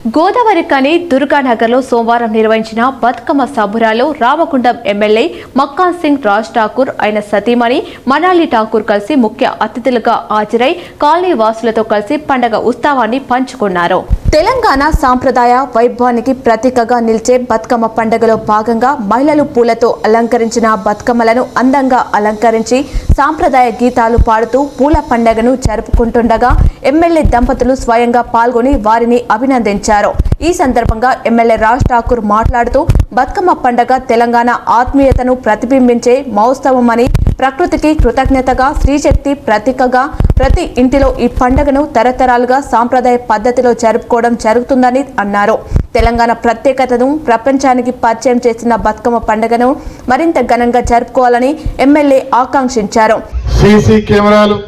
గోదావరి కని దుర్గానగర్లో సోమవారం నిర్వహించిన బతుకమ్మ సభురాలో రామగుండం ఎమ్మెల్యే మక్కాన్ సింగ్ రాజ్ ఠాకూర్ ఆయన సతీమణి మనాలి ఠాకూర్ కలిసి ముఖ్య అతిథులుగా హాజరై కాలనీ వాసులతో కలిసి పండగ ఉత్సవాన్ని పంచుకున్నారు. తెలంగాణ సాంప్రదాయ వైభవానికి ప్రతీకగా నిలిచే బతుకమ్మ పండుగలో భాగంగా మహిళలు పూలతో అలంకరించిన బతుకమ్మలను అందంగా అలంకరించి సాంప్రదాయ గీతాలు పాడుతూ పూల పండుగను జరుపుకుంటుండగా ఎమ్మెల్యే దంపతులు స్వయంగా పాల్గొని వారిని అభినందించారు. ఈ సందర్భంగా ఎమ్మెల్యే రాజ్ ఠాకూర్ మాట్లాడుతూ బతుకమ్మ పండుగ తెలంగాణ ఆత్మీయతను ప్రతిబింబించే మహోత్సవమని ప్రకృతికి కృతజ్ఞతగా స్త్రీశక్తి ప్రతీకగా ప్రతి ఇంటిలో ఈ పండుగను తరతరాలుగా సాంప్రదాయ పద్ధతిలో జరుపుకోవడం జరుగుతుందని అన్నారు. తెలంగాణ ప్రత్యేకతను ప్రపంచానికి పరిచయం చేసిన బతుకమ్మ పండుగను మరింత ఘనంగా జరుపుకోవాలని ఎమ్మెల్యే ఆకాంక్షించారు. సీసీ కెమెరాలు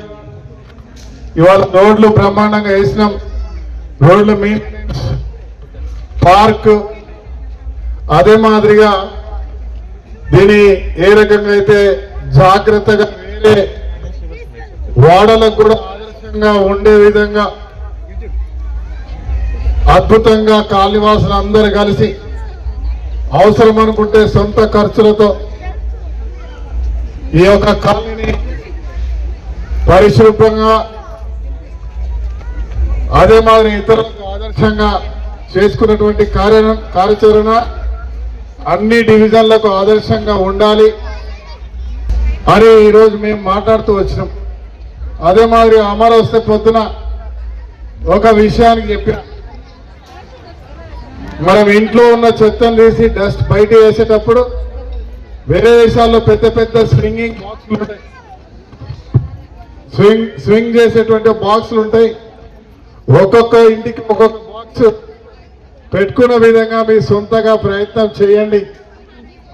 ఇవాళ రోడ్లు బ్రహ్మాండంగా వేసినాం. రోడ్లు పార్క్ అదే మాదిరిగా దీని ఏ రకంగా అయితే జాగ్రత్తగా వేరే వాడలకు కూడా ఆదర్శంగా ఉండే విధంగా అద్భుతంగా కాళీవాసులు అందరు కలిసి అవసరం అనుకుంటే సొంత ఖర్చులతో ఈ యొక్క కాలనీని పరిశుభ్రంగా అదే మాదిరి ఇతరులకు ఆదర్శంగా చేసుకున్నటువంటి కార్య కార్యాచరణ అన్ని డివిజన్లకు ఆదర్శంగా ఉండాలి. అని ఈరోజు మేము మాట్లాడుతూ వచ్చినాం. అదే మాదిరి అమర వస్తే పొద్దున ఒక విషయానికి చెప్పిన. మనం ఇంట్లో ఉన్న చెత్తను తీసి డస్ట్ బయట వేసేటప్పుడు వేరే దేశాల్లో పెద్ద పెద్ద స్వింగింగ్ బాక్సులు ఉంటాయి. స్వింగ్ స్వింగ్ చేసేటువంటి బాక్సులు ఉంటాయి. ఒక్కొక్క ఇంటికి ఒక్కొక్క బాక్స్. పెట్టుకున్న విధంగా మీ సొంతగా ప్రయత్నం చేయండి.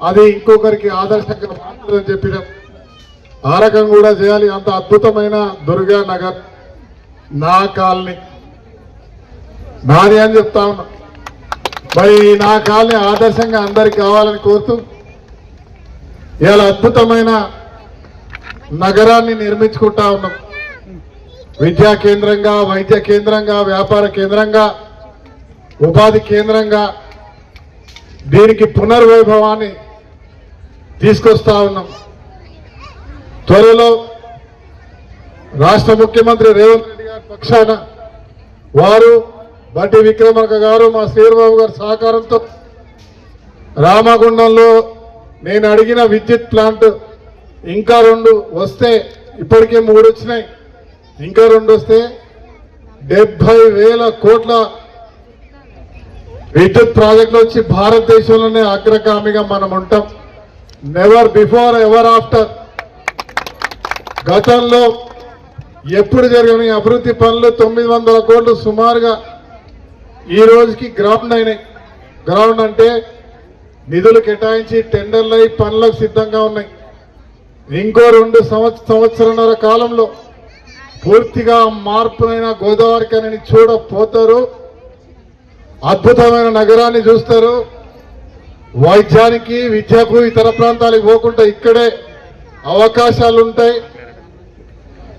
అది ఇంకొకరికి ఆదర్శంగా మారుతుందని చెప్పినాం. ఆ రకం కూడా చేయాలి. అంత అద్భుతమైన దుర్గా నగర్ నా కాలనీ. నాది అని చెప్తా ఉన్నా. మరి నా కాలనీ ఆదర్శంగా అందరికి కావాలని కోరుతూ ఇవాళ అద్భుతమైన నగరాన్ని నిర్మించుకుంటా ఉన్నాం. విద్యా కేంద్రంగా వైద్య కేంద్రంగా వ్యాపార కేంద్రంగా ఉపాధి కేంద్రంగా దీనికి పునర్వైభవాన్ని తీసుకొస్తా ఉన్నాం. త్వరలో రాష్ట్ర ముఖ్యమంత్రి రేవంత్ రెడ్డి గారి పక్షాన వారు బట్టి విక్రమక గారు మా శ్రీరబాబు గారి సహకారంతో రామగుండంలో నేను అడిగిన విద్యుత్ ప్లాంట్ ఇంకా రెండు వస్తే ఇప్పటికే మూడు వచ్చినాయి. ఇంకా రెండు వస్తే డెబ్బై వేల కోట్ల విద్యుత్ ప్రాజెక్టులు వచ్చి భారతదేశంలోనే అగ్రగామిగా మనం ఉంటాం. నెవర్ బిఫోర్ ఎవర్ ఆఫ్టర్ గతంలో ఎప్పుడు జరిగిన అభివృద్ధి పనులు తొమ్మిది వందల కోట్లు సుమారుగా ఈ రోజుకి గ్రౌండ్ అయినాయి. గ్రౌండ్ అంటే నిధులు కేటాయించి టెండర్లు అయి పనులకు సిద్ధంగా ఉన్నాయి. ఇంకో రెండు సంవత్సర సంవత్సరంన్నర కాలంలో పూర్తిగా మార్పునైన గోదావరి కనిని చూడపోతారు. అద్భుతమైన నగరాన్ని చూస్తారు. వైద్యానికి విద్యకు ఇతర ప్రాంతాలకు పోకుండా ఇక్కడే అవకాశాలు ఉంటాయి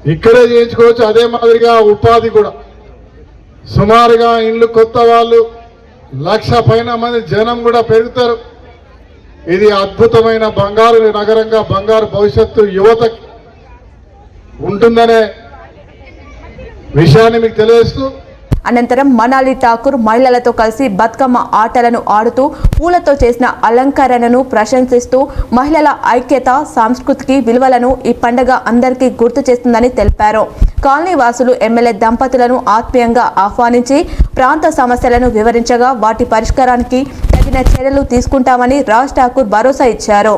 ఇక్కడే చేయించుకోవచ్చు అదే మాదిరిగా ఉపాధి కూడా. సుమారుగా ఇండ్లు కొత్త వాళ్ళు లక్ష పైన మంది జనం కూడా పెరుగుతారు. ఇది అద్భుతమైన బంగారు నగరంగా బంగారు భవిష్యత్తు యువత ఉంటుందనే విషయాన్ని మీకు తెలియజేస్తూ అనంతరం మనాలి ఠాకూర్ మహిళలతో కలిసి బతుకమ్మ ఆటలను ఆడుతూ పూలతో చేసిన అలంకరణను ప్రశంసిస్తూ మహిళల ఐక్యత సాంస్కృతికి విలువలను ఈ పండగ అందరికీ గుర్తు చేస్తుందని తెలిపారు. కాలనీ వాసులు ఎమ్మెల్యే దంపతులను ఆత్మీయంగా ఆహ్వానించి ప్రాంత సమస్యలను వివరించగా వాటి పరిష్కారానికి తగిన చర్యలు తీసుకుంటామని రాజ్ ఠాకూర్ భరోసా ఇచ్చారు.